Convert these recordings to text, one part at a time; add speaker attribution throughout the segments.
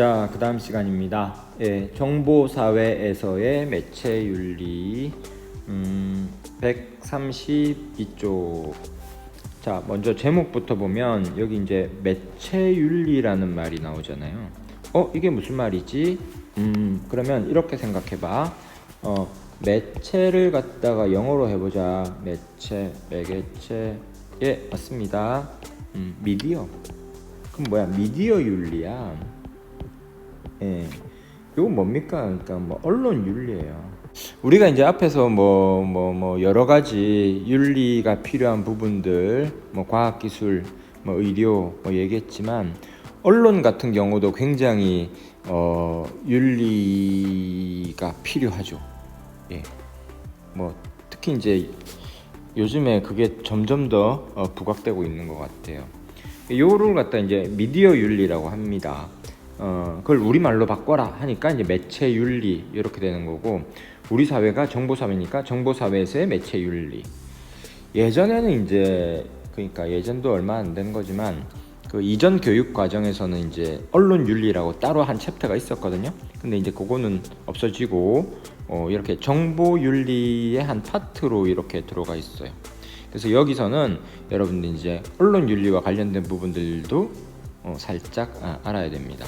Speaker 1: 자, 그 다음 시간입니다. 예, 정보사회에서의 매체윤리, 음, 132쪽. 자, 먼저 제목부터 보면, 여기 이제 매체윤리라는 말이 나오잖아요. 어, 이게 무슨 말이지? 음, 그러면 이렇게 생각해봐. 어, 매체를 갖다가 영어로 해보자. 매체, 매개체. 예, 맞습니다. 음, 미디어. 그럼 뭐야? 미디어 윤리야. 예. 이거 뭡니까? 그러니까 뭐 언론 윤리예요. 우리가 이제 앞에서 뭐뭐 뭐 여러 가지 윤리가 필요한 부분들, 뭐 과학 기술, 뭐 의료 뭐 얘기했지만 언론 같은 경우도 굉장히 어 윤리가 필요하죠. 예. 뭐 특히 이제 요즘에 그게 점점 더 어, 부각되고 있는 것 같아요. 요를 갖다 이제 미디어 윤리라고 합니다. 어, 그걸 우리말로 바꿔라 하니까 이제 매체 윤리 이렇게 되는 거고 우리 사회가 정보 사회니까 정보 사회에서의 매체 윤리. 예전에는 이제 그러니까 예전도 얼마 안 된 거지만 그 이전 교육 과정에서는 이제 언론 윤리라고 따로 한 챕터가 있었거든요. 근데 이제 그거는 없어지고 어, 이렇게 정보 윤리의 한 파트로 이렇게 들어가 있어요. 그래서 여기서는 여러분들 이제 언론 윤리와 관련된 부분들도 어, 살짝 아, 알아야 됩니다.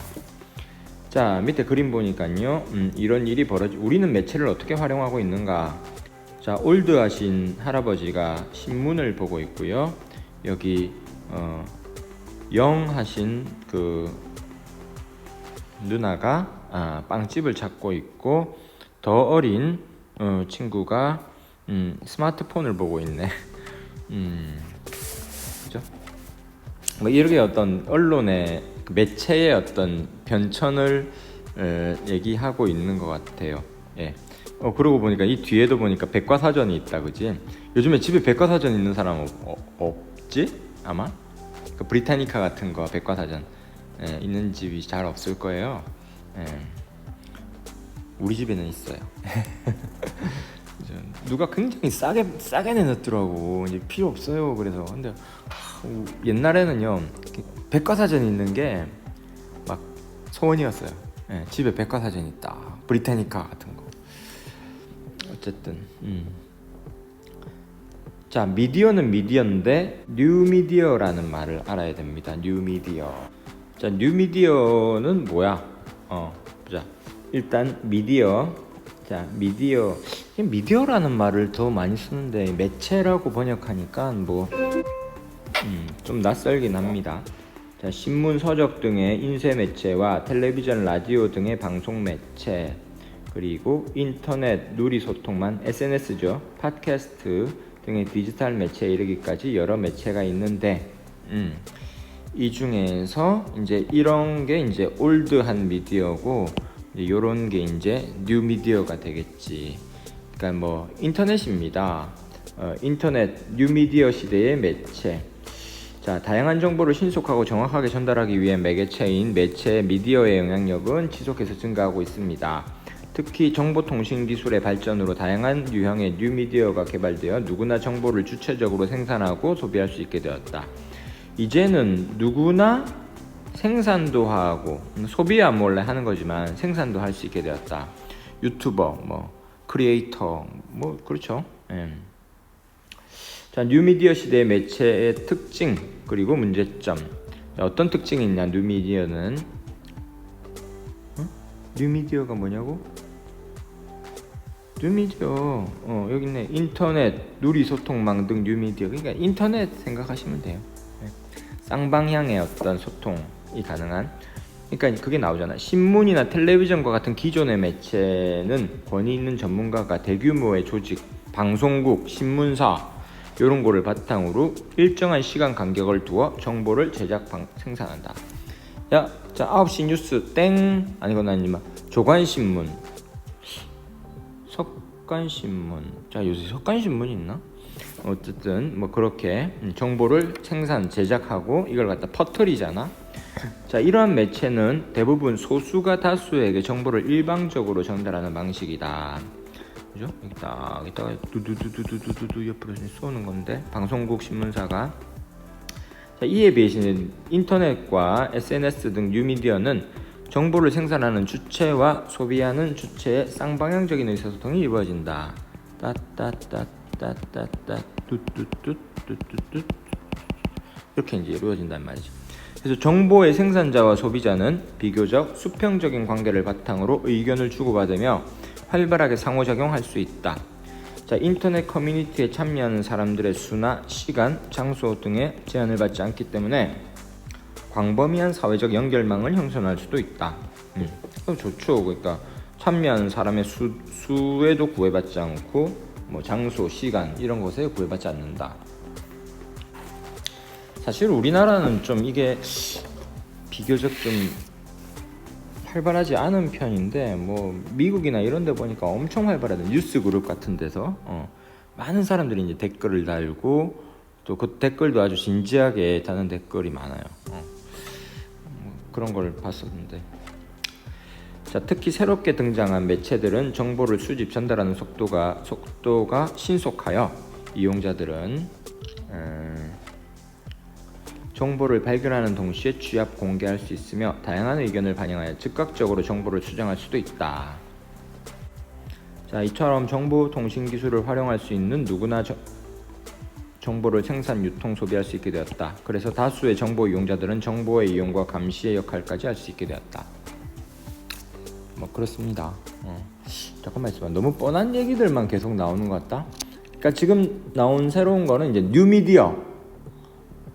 Speaker 1: 자 밑에 그림 보니까요 음, 이런 일이 벌어지 우리는 매체를 어떻게 활용하고 있는가 자 올드하신 할아버지가 신문을 보고 있고요 여기 어, 영하신 그 누나가 아, 빵집을 찾고 있고 더 어린 어, 친구가 음, 스마트폰을 보고 있네 음? 뭐 이렇게 어떤 언론의 그 매체의 어떤 변천을 에, 얘기하고 있는 것 같아요. 예. 어 그러고 보니까 이 뒤에도 보니까 백과사전이 있다, 그지? 요즘에 집에 백과사전 있는 사람 없, 어, 없지? 아마 그 브리타니카 같은 거 백과사전 예, 있는 집이 잘 없을 거예요. 예. 우리 집에는 있어요. 누가 굉장히 싸게 싸게 내놨더라고 이제 필요 없어요 그래서 근데 옛날에는요 이렇게 백과사전 있는 게 막 소원이었어요. 예, 집에 백과사전 있다. 브리타니카 같은 거. 어쨌든 음. 자 미디어는 미디어인데 뉴미디어라는 말을 알아야 됩니다. 뉴미디어. 자 뉴미디어는 뭐야? 어 보자. 일단 미디어. 자 미디어. 이 미디어라는 말을 더 많이 쓰는데 매체라고 번역하니까 뭐 음, 좀 낯설긴 합니다. 자, 신문, 서적 등의 인쇄 매체와 텔레비전, 라디오 등의 방송 매체 그리고 인터넷 누리 소통만 SNS죠. 팟캐스트 등의 디지털 매체에 이르기까지 여러 매체가 있는데 음, 이 중에서 이제 이런 게 이제 올드한 미디어고 이제 요런 게 이제 뉴 미디어가 되겠지. 그러니까 뭐 인터넷입니다. 어, 인터넷 뉴 미디어 시대의 매체. 자, 다양한 정보를 신속하고 정확하게 전달하기 위해 매개체인 매체 미디어의 영향력은 지속해서 증가하고 있습니다. 특히 정보통신 기술의 발전으로 다양한 유형의 뉴 미디어가 개발되어 누구나 정보를 주체적으로 생산하고 소비할 수 있게 되었다. 이제는 누구나 생산도 하고 음, 소비야 몰래 하는 거지만 생산도 할 수 있게 되었다. 유튜버, 뭐 크리에이터, 뭐 그렇죠. 예. 자, 뉴미디어 시대의 매체의 특징 그리고 문제점. 자, 어떤 특징이 있냐? 뉴미디어는 어? 뉴미디어가 뭐냐고? 뉴미디어 어 여기 있네 인터넷 누리 소통망 등 뉴미디어 그러니까 인터넷 생각하시면 돼요. 네. 쌍방향의 어떤 소통이 가능한 그러니까 그게 나오잖아 신문이나 텔레비전과 같은 기존의 매체는 권위 있는 전문가가 대규모의 조직 방송국 신문사 이런 거를 바탕으로 일정한 시간 간격을 두어 정보를 제작 방, 생산한다. 야, 자 9시 뉴스 땡! 아니거나 아니면 조간신문. 석간신문. 자 요새 석간신문 있나? 어쨌든 뭐 그렇게 음, 정보를 생산 제작하고 이걸 갖다 퍼뜨리잖아. 자 이러한 매체는 대부분 소수가 다수에게 정보를 일방적으로 전달하는 방식이다 그죠? 여기 딱 이따가 두두두두두두두 옆으로 쏘는 건데 방송국 신문사가 자, 이에 비해서는 인터넷과 SNS 등 뉴미디어는 정보를 생산하는 주체와 소비하는 주체의 쌍방향적인 의사소통이 이루어진다. 따따따따따따 뚜뚜뚜뚜뚜뚜 이렇게 이제 이루어진단 말이죠. 그래서 정보의 생산자와 소비자는 비교적 수평적인 관계를 바탕으로 의견을 주고받으며 활발하게 상호작용할 수 있다. 자, 인터넷 커뮤니티에 참여하는 사람들의 수나 시간, 장소 등의 제한을 받지 않기 때문에 광범위한 사회적 연결망을 형성할 수도 있다. 음, 좋죠. 그러니까 참여하는 사람의 수, 수에도 구애받지 않고 뭐 장소, 시간 이런 것에 구애받지 않는다. 사실 우리나라는 좀 이게 비교적 좀 활발하지 않은 편인데 뭐 미국이나 이런 데 보니까 엄청 활발하다 뉴스 그룹 같은 데서 어, 많은 사람들이 이제 댓글을 달고 또 그 댓글도 아주 진지하게 다는 댓글이 많아요 어. 뭐 그런 걸 봤었는데 자 특히 새롭게 등장한 매체들은 정보를 수집 전달하는 속도가 속도가 신속하여 이용자들은 음, 정보를 발견하는 동시에 취합 공개할 수 있으며 다양한 의견을 반영하여 즉각적으로 정보를 수정할 수도 있다. 자, 이처럼 정보 통신 기술을 활용할 수 있는 누구나 저, 정보를 생산, 유통, 소비할 수 있게 되었다. 그래서 다수의 정보 이용자들은 정보의 이용과 감시의 역할까지 할 수 있게 되었다. 뭐 그렇습니다. 어. 잠깐만 있어봐. 너무 뻔한 얘기들만 계속 나오는 것 같다. 그러니까 지금 나온 새로운 거는 이제 뉴미디어.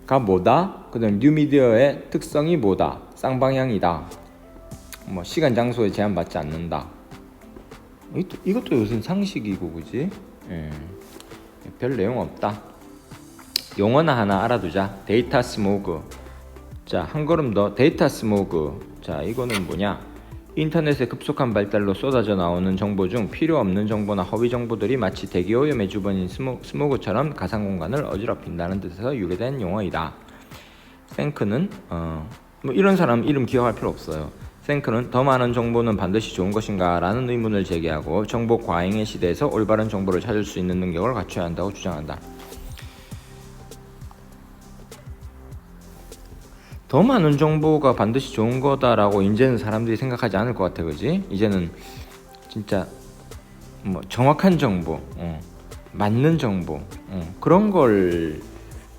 Speaker 1: 가 뭐다? 그다음 뉴미디어의 특성이 뭐다? 쌍방향이다. 뭐 시간 장소에 제한받지 않는다. 이것도, 이것도 요즘 상식이고 그지? 예. 별 내용 없다. 용어나 하나 알아두자. 데이터 스모그. 자, 한 걸음 더 데이터 스모그. 자, 이거는 뭐냐? 인터넷의 급속한 발달로 쏟아져 나오는 정보 중 필요 없는 정보나 허위 정보들이 마치 대기 오염의 주번인 스모, 스모그처럼 가상 공간을 어지럽힌다는 뜻에서 유래된 용어이다. 생크는 어, 뭐 이런 사람 이름 기억할 필요 없어요. 생크는 더 많은 정보는 반드시 좋은 것인가? 라는 의문을 제기하고 정보 과잉의 시대에서 올바른 정보를 찾을 수 있는 능력을 갖춰야 한다고 주장한다. 더 많은 정보가 반드시 좋은 거다라고 이제는 사람들이 생각하지 않을 것 같아, 그지? 이제는 진짜 뭐 정확한 정보, 어, 맞는 정보 어, 그런 걸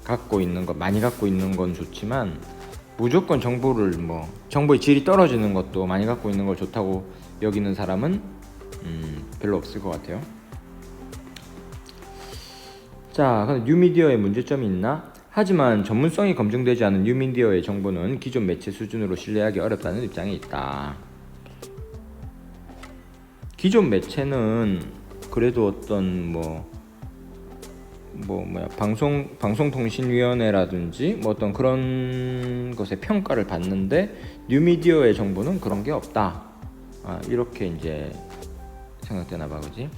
Speaker 1: 갖고 있는 거 많이 갖고 있는 건 좋지만 무조건 정보를 뭐 정보의 질이 떨어지는 것도 많이 갖고 있는 걸 좋다고 여기는 사람은 음, 별로 없을 것 같아요. 자, 그럼 뉴미디어에 문제점이 있나? 하지만 전문성이 검증되지 않은 뉴미디어의 정보는 기존 매체 수준으로 신뢰하기 어렵다는 입장에 있다. 기존 매체는 그래도 어떤 뭐, 뭐 뭐야 방송 방송통신위원회라든지 뭐 어떤 그런 것의 평가를 받는데 뉴미디어의 정보는 그런 게 없다. 아, 이렇게 이제 생각되나 봐, 그지?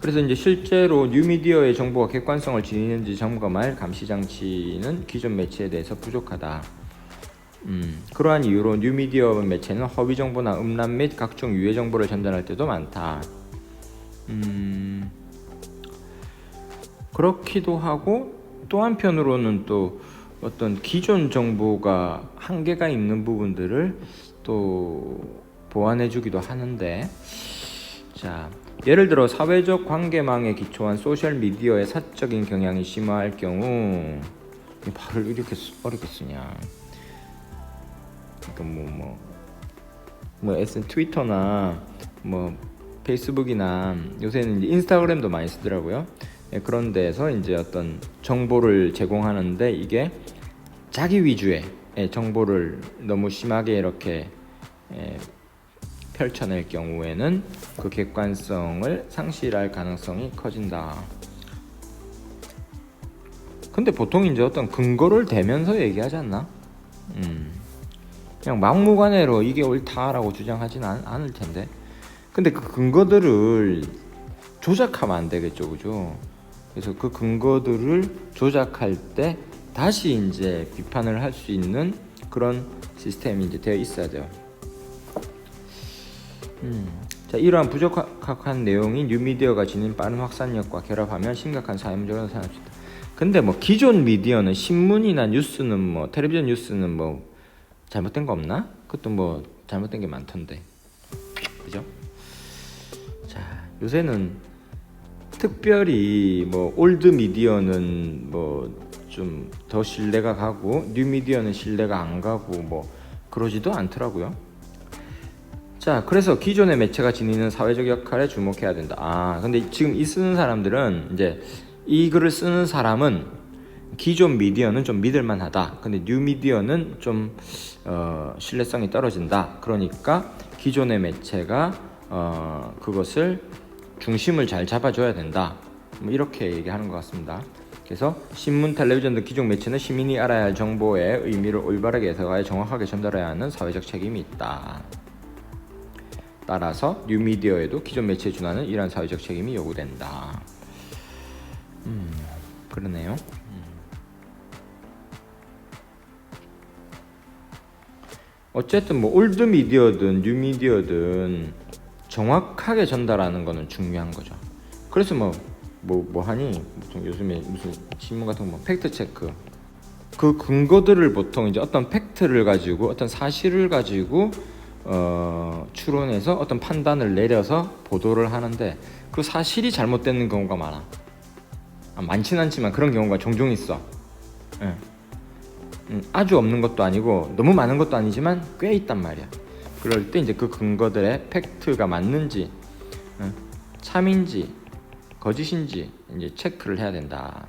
Speaker 1: 그래서 이제 실제로 뉴미디어의 정보가 객관성을 지니는지 점검할 감시 장치는 기존 매체에 대해서 부족하다. 음, 그러한 이유로 뉴미디어 매체는 허위 정보나 음란 및 각종 유해 정보를 전달할 때도 많다. 음, 그렇기도 하고 또 한편으로는 또 어떤 기존 정보가 한계가 있는 부분들을 또 보완해주기도 하는데 자 예를 들어 사회적 관계망에 기초한 소셜 미디어의 사적인 경향이 심화할 경우 발을 이렇게 쓰, 어렵게 쓰냐 그러니까 뭐뭐 뭐, 뭐 S 트위터나 뭐 페이스북이나 요새는 인스타그램도 많이 쓰더라고요. 예, 그런 데서 이제 어떤 정보를 제공하는데 이게 자기 위주의 예, 정보를 너무 심하게 이렇게 예, 펼쳐낼 경우에는 그 객관성을 상실할 가능성이 커진다. 근데 보통 이제 어떤 근거를 대면서 얘기하지 않나? 음. 그냥 막무가내로 이게 옳다라고 주장하진 않, 않을 텐데. 근데 그 근거들을 조작하면 안 되겠죠, 그죠? 그래서 그 근거들을 조작할 때 다시 이제 비판을 할 수 있는 그런 시스템이 이제 되어 있어야 돼요. 음. 자, 이러한 부족한 내용이 뉴미디어 가 지닌 빠른 확산력과 결합하면 심각한 사회 문제로 나타날 수 있다. 근데 뭐 기존 미디어는 신문이나 뉴스는 뭐 텔레비전 뉴스는 뭐 잘못된 거 없나? 그것도 뭐 잘못된 게 많던데. 그죠? 자, 요새는 특별히 뭐 올드 미디어는 뭐 좀 더 신뢰가 가고 뉴 미디어는 신뢰가 안 가고 뭐 그러지도 않더라고요. 자, 그래서 기존의 매체가 지니는 사회적 역할에 주목해야 된다. 아, 근데 지금 이 쓰는 사람들은 이제 이 글을 쓰는 사람은 기존 미디어는 좀 믿을만 하다. 근데 뉴 미디어는 좀 어, 신뢰성이 떨어진다. 그러니까 기존의 매체가 어, 그것을 중심을 잘 잡아줘야 된다. 뭐 이렇게 얘기하는 것 같습니다. 그래서 신문, 텔레비전 등 기존 매체는 시민이 알아야 할 정보의 의미를 올바르게 해석하여 정확하게 전달해야 하는 사회적 책임이 있다. 따라서 뉴미디어에도 기존 매체에 준하는 이러한 사회적 책임이 요구된다. 음, 그러네요. 음. 어쨌든 뭐 올드 미디어든 뉴 미디어든 정확하게 전달하는 거는 중요한 거죠. 그래서 뭐 뭐 뭐 하니 보통 요즘에 무슨 신문 같은 거뭐 팩트 체크 그 근거들을 보통 이제 어떤 팩트를 가지고 어떤 사실을 가지고 어, 추론해서 어떤 판단을 내려서 보도를 하는데 그 사실이 잘못되는 경우가 많아. 아, 많진 않지만 그런 경우가 종종 있어. 예. 음, 아주 없는 것도 아니고 너무 많은 것도 아니지만 꽤 있단 말이야. 그럴 때 이제 그 근거들의 팩트가 맞는지 예, 참인지 거짓인지 이제 체크를 해야 된다.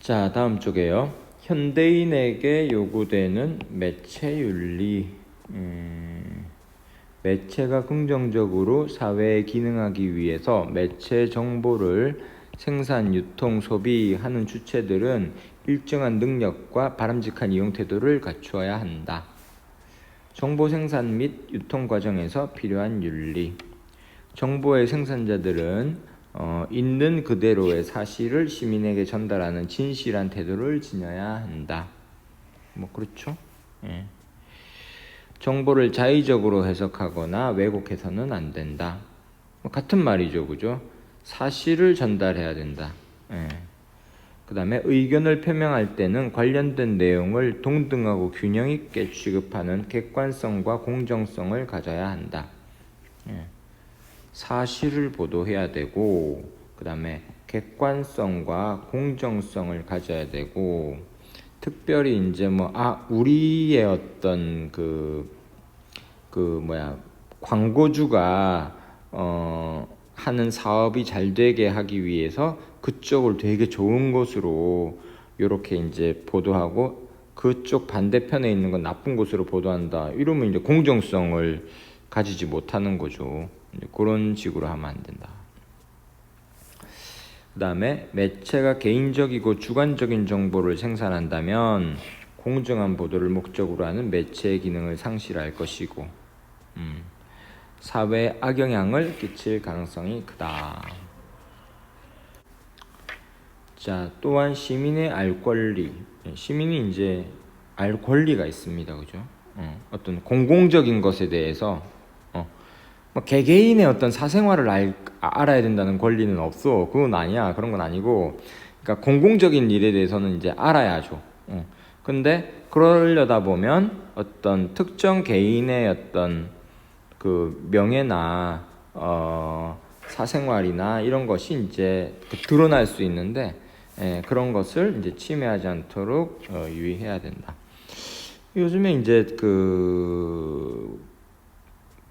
Speaker 1: 자 다음 쪽에요. 현대인에게 요구되는 매체 윤리. 음, 매체가 긍정적으로 사회에 기능하기 위해서 매체 정보를 생산, 유통, 소비하는 주체들은 일정한 능력과 바람직한 이용 태도를 갖추어야 한다. 정보 생산 및 유통 과정에서 필요한 윤리. 정보의 생산자들은 어, 있는 그대로의 사실을 시민에게 전달하는 진실한 태도를 지녀야 한다. 뭐 그렇죠? 예. 정보를 자의적으로 해석하거나 왜곡해서는 안 된다. 뭐 같은 말이죠, 그죠? 사실을 전달해야 된다. 예. 그 다음에 의견을 표명할 때는 관련된 내용을 동등하고 균형 있게 취급하는 객관성과 공정성을 가져야 한다. 예. 사실을 보도해야 되고 그 다음에 객관성과 공정성을 가져야 되고 특별히 이제 뭐 아 우리의 어떤 그그 뭐야 광고주가 어 하는 사업이 잘 되게 하기 위해서 그쪽을 되게 좋은 곳으로 이렇게 이제 보도하고 그쪽 반대편에 있는 건 나쁜 곳으로 보도한다 이러면 이제 공정성을 가지지 못하는 거죠. 그런 식으로 하면 안 된다. 그 다음에 매체가 개인적이고 주관적인 정보를 생산한다면 공정한 보도를 목적으로 하는 매체의 기능을 상실할 것이고 음, 사회에 악영향을 끼칠 가능성이 크다. 자, 또한 시민의 알 권리. 시민이 이제 알 권리가 있습니다. 그죠? 어, 어떤 공공적인 것에 대해서 개개인의 어떤 사생활을 알, 알아야 된다는 권리는 없어. 그건 아니야. 그런 건 아니고. 그러니까 공공적인 일에 대해서는 이제 알아야죠. 어. 근데 그러려다 보면 어떤 특정 개인의 어떤 그 명예나 어, 사생활이나 이런 것이 이제 그 드러날 수 있는데 예, 그런 것을 이제 침해하지 않도록 어, 유의해야 된다. 요즘에 이제 그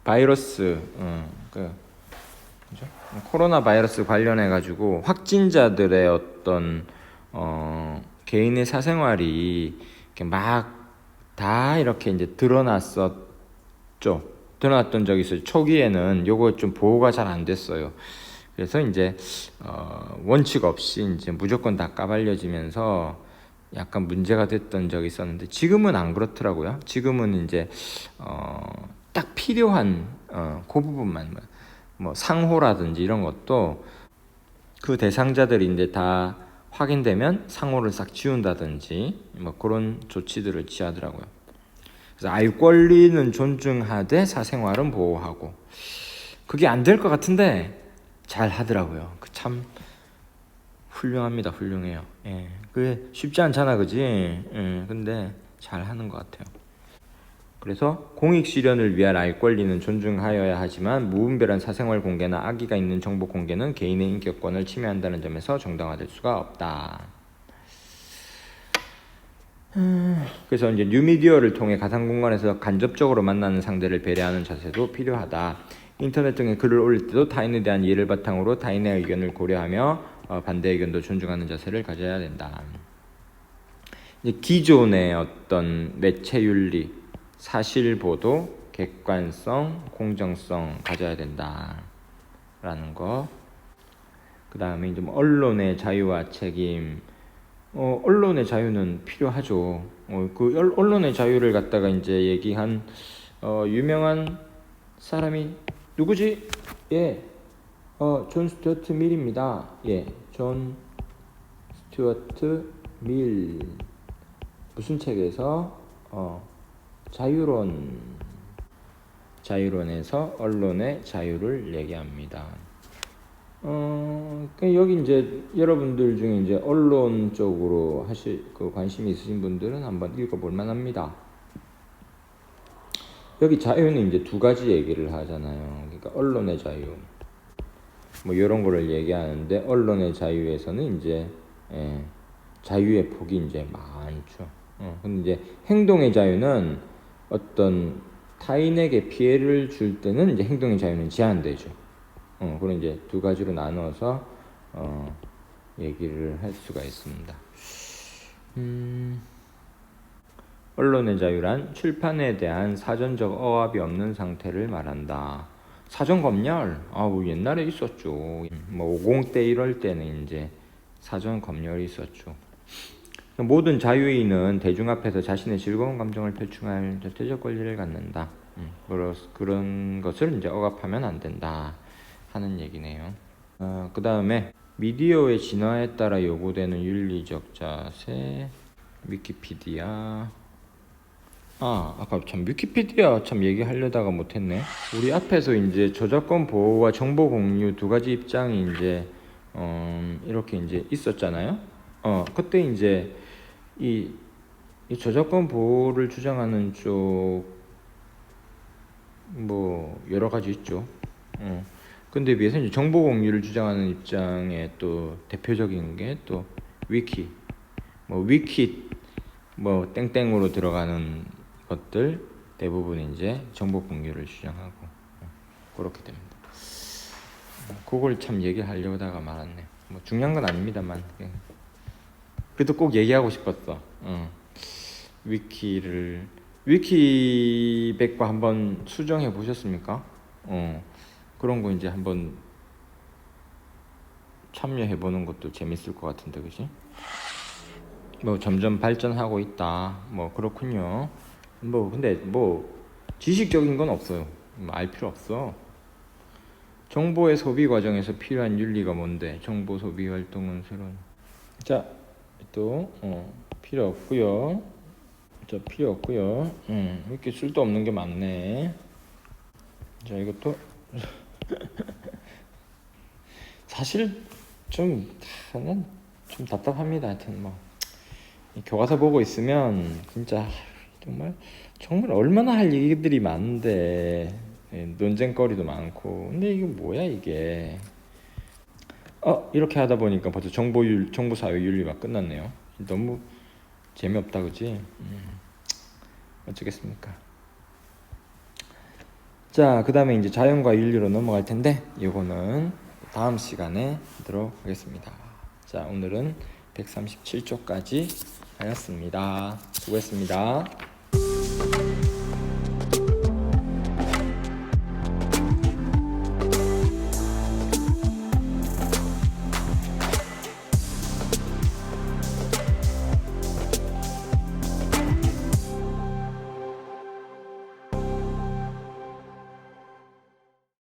Speaker 1: 바이러스, 어, 그 그죠? 코로나 바이러스 관련해 가지고 확진자들의 어떤 어, 개인의 사생활이 막다 이렇게 이제 드러났었죠. 드러났던 적이 있어요. 초기에는 요거 좀 보호가 잘 안 됐어요. 그래서 이제 어, 원칙 없이 이제 무조건 다 까발려지면서 약간 문제가 됐던 적이 있었는데 지금은 안 그렇더라고요. 지금은 이제 어, 딱 필요한 어, 그 부분만 뭐, 뭐 상호라든지 이런 것도 그 대상자들이 이제 다 확인되면 상호를 싹 지운다든지 뭐 그런 조치들을 취하더라고요. 그래서 알 권리는 존중하되 사생활은 보호하고 그게 안 될 것 같은데 잘 하더라고요. 그 참 훌륭합니다. 훌륭해요. 예. 그게 쉽지 않잖아, 그지? 예. 근데 잘 하는 것 같아요. 그래서 공익 실현을 위한 알 권리는 존중하여야 하지만 무분별한 사생활 공개나 악의가 있는 정보 공개는 개인의 인격권을 침해한다는 점에서 정당화될 수가 없다. 음, 그래서 이제 뉴미디어를 통해 가상 공간에서 간접적으로 만나는 상대를 배려하는 자세도 필요하다. 인터넷 등에 글을 올릴 때도 타인에 대한 이해를 바탕으로 타인의 의견을 고려하며 어, 반대 의견도 존중하는 자세를 가져야 된다. 기존의 어떤 매체 윤리, 사실 보도, 객관성, 공정성 가져야 된다라는 거. 그 다음에 이제 뭐 언론의 자유와 책임. 어, 언론의 자유는 필요하죠. 어, 그 언- 언론의 자유를 갖다가 이제 얘기한 어, 유명한 사람이 누구지? 예, 어, 존 스튜어트 밀입니다. 예, 존 스튜어트 밀 무슨 책에서 어, 자유론 자유론에서 언론의 자유를 얘기합니다. 어, 그 여기 이제 여러분들 중에 이제 언론 쪽으로 하실 그 관심이 있으신 분들은 한번 읽어볼 만합니다. 여기 자유는 이제 두 가지 얘기를 하잖아요. 그러니까 언론의 자유, 뭐 이런 거를 얘기하는데 언론의 자유에서는 이제 예, 자유의 폭이 이제 많죠. 어, 근데 이제 행동의 자유는 어떤 타인에게 피해를 줄 때는 이제 행동의 자유는 제한되죠. 어, 그런 이제 두 가지로 나누어서 어, 얘기를 할 수가 있습니다. 음, 언론의 자유란 출판에 대한 사전적 억압이 없는 상태를 말한다. 사전 검열, 아우 옛날에 있었죠. 뭐 50대 이럴 때는 이제 사전 검열이 있었죠. 모든 자유인은 대중 앞에서 자신의 즐거운 감정을 표출할 절대적 권리를 갖는다. 음, 그런 것을 이제 억압하면 안 된다 하는 얘기네요. 어, 그 다음에 미디어의 진화에 따라 요구되는 윤리적 자세, 위키피디아. 아, 아까 참 위키피디아 참 얘기하려다가 못했네. 우리 앞에서 이제 저작권 보호와 정보 공유 두 가지 입장이 이제 음, 이렇게 이제 있었잖아요. 어, 그때 이제 이, 이 저작권 보호를 주장하는 쪽 뭐 여러 가지 있죠. 어. 근데 비해서 이제 정보 공유를 주장하는 입장에 또 대표적인 게 또 위키, 뭐 위키 뭐 땡땡으로 들어가는 것들 대부분 이제 정보 공유를 주장하고 어, 그렇게 됩니다. 어, 그걸 참 얘기하려다가 말았네. 뭐 중요한 건 아닙니다만 그래도 꼭 얘기하고 싶었어. 어. 위키를 위키백과 한번 수정해 보셨습니까? 어. 그런 거 이제 한번 참여해 보는 것도 재밌을 것 같은데, 그지? 뭐 점점 발전하고 있다. 뭐 그렇군요. 뭐 근데 뭐 지식적인 건 없어요. 뭐알 필요 없어. 정보의 소비 과정에서 필요한 윤리가 뭔데? 정보 소비 활동은 새로운. 자, 또 어, 필요 없고요. 자, 필요 없고요. 음, 이렇게 쓸데 없는 게 많네. 자, 이것도 사실 좀 저는 좀 답답합니다. 하여튼 뭐. 이 교과서 보고 있으면 진짜 정말 정말 얼마나 할 얘기들이 많은데 예, 논쟁거리도 많고 근데 이게 뭐야 이게 어 이렇게 하다 보니까 벌써 정보 윤 정보 사회 윤리가 끝났네요. 너무 재미없다 그지? 음, 어쩌겠습니까? 자 그 다음에 이제 자연과 윤리로 넘어갈 텐데 이거는 다음 시간에 하도록 하겠습니다. 자 오늘은 137쪽까지 하였습니다. 수고했습니다